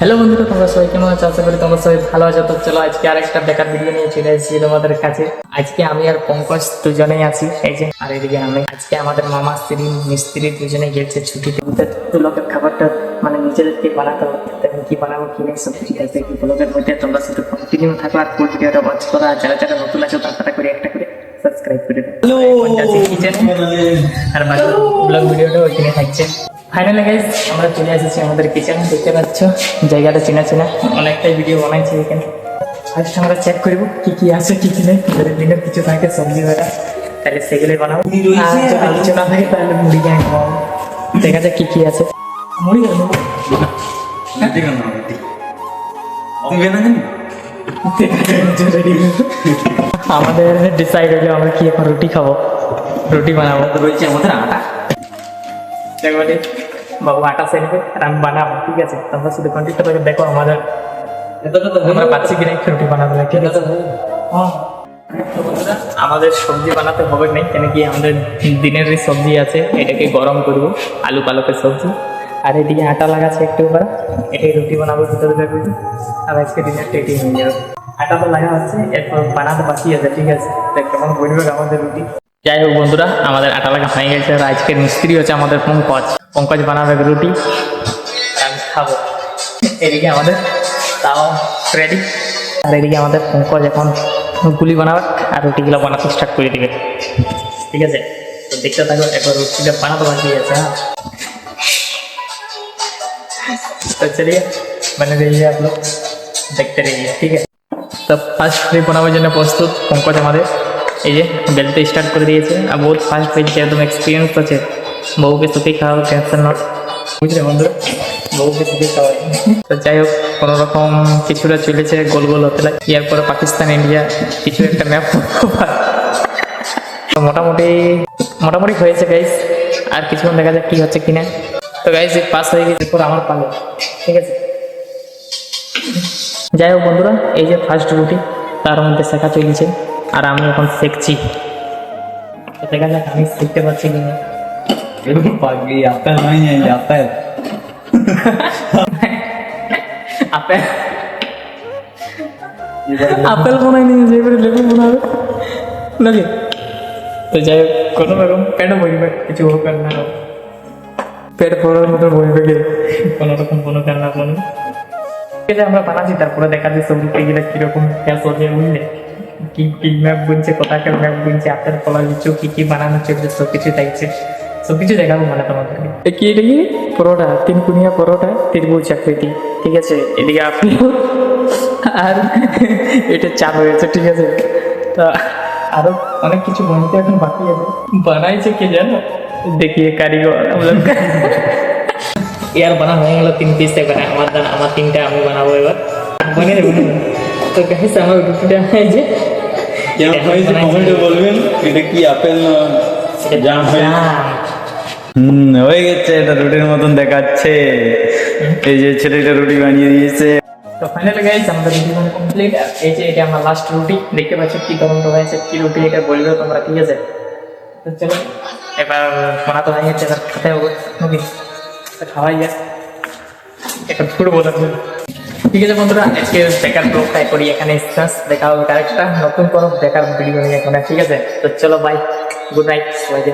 Hello বন্ধুরা তোমরা সবাই কেমন আছো? আশা করি তোমরা সবাই ভালো আছো। তো চলো আজকে আরেকটা বেকার ভিডিও নিয়ে চলে এসেছি তোমাদের কাছে। আজকে আমি আর পঙ্কজ দুজনেই আছি এই যে। আর এদিকে আমি। আজকে আমাদের মামা স্ত্রী মিস্ত্রি দুজনে গেছে ছুটিতে। তো লোকের খাবারটা মানে নিজেদেরকে বানাতে হবে। তেমন কি বানাবো কি নেই সব কিছু আছে। কি ব্লগের মধ্যে তোমরা শুধু কন্টিনিউ থাকো আর ফুল ভিডিওটা ওয়াচ করো। আর যারা যারা নতুন আছো তারা করে একটা করে সাবস্ক্রাইব করে কিচেন আর বাকি ব্লগ ভিডিওটা ওইখানে থাকছে। ফাইনালি গাইজ আমরা চলে এসেছি আমাদের কিচেন দেখতে পাচ্ছ? জায়গাটা চেনা চেনা। অনেকটাই ভিডিও বানাইছি এখানে। ফার্স্ট আমরা চেক করব কি কি আছে কি কি নেই। যদি দিনের কিছু থাকে সবজি ভাড়া তাহলে সেগুলোই বানাবো। আর কিছু না থাকে তাহলে মুড়ি গায়ে খাওয়াবো দেখা যাক কি কি আছে। মুড়ি কেন আমাদের ডিসাইড হলো আমরা কি এখন রুটি খাব। রুটি বানাবো। রয়েছে আমাদের আটা। দেখবে বাবু আটা সেনবে আর আমি বানাবো, ঠিক আছে? তোমরা শুধু কন্টিনিউ করে দেখো আমাদের আমরা পাচ্ছি কিনা একটু রুটি বানাতে ঠিক আছে? হ্যাঁ। আমাদের সবজি বানাতে হবে নাই, কেন কি আমাদের দিনের যে সবজি আছে, এটাকে গরম করব, আলু পালকের সবজি। আর এদিকে আটা লাগাচ্ছে একটু করে এটাই রুটি বানাবো, ভিতরে রুটি আর আজকে দিনেরটা এটাই হয়ে যাবে। আটা তো লাগা হচ্ছে, এরপর বানাতে বাকি আছে, ঠিক আছে? কেমন বলবে আমাদের রুটি। যাই হোক বন্ধুরা আমাদের আটা লাগা হয়ে গেছে আর আজকের মিস্ত্রি হচ্ছে আমাদের পঙ্কজ পঙ্কজ বানাবে রুটি আর আমি খাবো এদিকে আমাদের তাও রেডি আর এদিকে আমাদের পঙ্কজ এখন গুলি বানাবে আর রুটিগুলো বানাতে স্টার্ট করে দিবে ঠিক আছে তো দেখতে থাকো একবার রুটিটা বানাতে বাকি আছে হ্যাঁ तो चलिए बने रहिए आप लोग देखते रहिए ठीक है তো ফার্স্ট ফ্রি বানাবার জন্য প্রস্তুত পঙ্কজ আমাদের এই যে বেলতে স্টার্ট করে দিয়েছে। আর বহুত ফার্স্ট হয়েছে একদম এক্সপিরিয়েন্স আছে বউকে সুখেই খাওয়াবো টেনশন নট বুঝলে বন্ধুরা? বউকে সুখেই খাওয়াই। তো যাই হোক কোনো রকম কিছুটা চলেছে গোল গোল হতে লাগে এরপরে পাকিস্তান, ইন্ডিয়া, কিছু একটা ম্যাপ তো মোটামুটি মোটামুটি হয়েছে গাইস আর কিছুক্ষণ দেখা যাক কি হচ্ছে কিনা। তো গাইজ পাস হয়ে গেছে এরপর আমার পালে। ঠিক আছে? যাই হোক বন্ধুরা, এই যে ফার্স্ট রুটি তার মধ্যে শেখা চলছে। আর আমি এখন শিখছি। তো দেখা যাক আমি শিখতে পারছি কিনা পাগলি আপেল নয় আপেল। আপেল। আপেল বানাই নিয়ে যে করে লেবু বানাবে। নাকি? তো যাই হোক কোনো রকম পেট বইবে কিছু হোক আর না হোক। পেট পড়ার মতো বইবে কে? কোনো রকম কোনো কার না কোনো ঠিক আছে আমরা বানাচ্ছি তারপরে দেখা যাচ্ছে রুটি গেলে কীরকম গ্যাস হবে বুঝলে? কি কি ম্যাপ বুনছে কোথাকার ম্যাপ বুনছে আপেল কলা লিচু কি কি বানানো চলছে সব কিছু দেখছে। সব কিছু দেখাবো মানে তোমাদেরকে কি এটা কি? পরোটা তিন কুনিয়া পরোটা ত্রিভুজ আকৃতি। ঠিক আছে এদিকে আপেল আর এটা চাপ হয়েছে ঠিক আছে। তা আরও অনেক কিছু বানাতে এখন বাকি আছে। বানাইছে কে জানো? দেখিয়ে কারিগর। ইয়ার বানা হয়ে গেল তিন পিস এবার আমার আমার তিনটা আমি বানাবো এবার। বনে তো গাইস আমার রুটিটা যে কেমন এখন হয়েছে কমেন্টে বলবেন এটা কি আপেল না জাম হুম হয়ে গেছে এটা রুটির মতন দেখাচ্ছে। এই যে ছেলেটা রুটি বানিয়ে দিয়েছে। তো ফাইনালি গাইস আমাদের রুটি বানানো কমপ্লিট এই যে এটা আমার লাস্ট রুটি। দেখতে পাচ্ছ কি গরম হয়েছে কি রুটি এটা বলবে তোমরা ঠিক আছে? তো চলো এবার বানা তো হয়ে গেছে এবার খেতে হবে নাকি? খাওয়াই যায় এটা ফুটবো তারপর ঠিক আছে বন্ধুরা, আজকে বেকার ব্লগটা করি, এখানে শেষ দেখা হবে আরেকটা নতুন কোনো বেকার ভিডিও নিয়ে এখানে, ঠিক আছে? তো চলো বাই গুড নাইট সবাইকে।